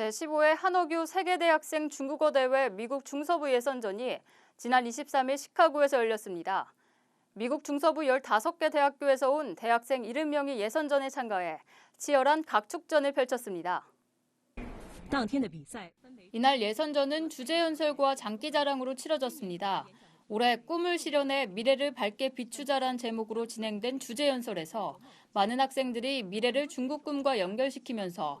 제15회 한어규 세계대학생 중국어 대회 미국 중서부 예선전이 지난 23일 시카고에서 열렸습니다. 미국 중서부 15개 대학교에서 온 대학생 70명이 예선전에 참가해 치열한 각축전을 펼쳤습니다. 이날 예선전은 주제 연설과 장기 자랑으로 치러졌습니다. 올해 꿈을 실현해 미래를 밝게 비추자란 제목으로 진행된 주제 연설에서 많은 학생들이 미래를 중국 꿈과 연결시키면서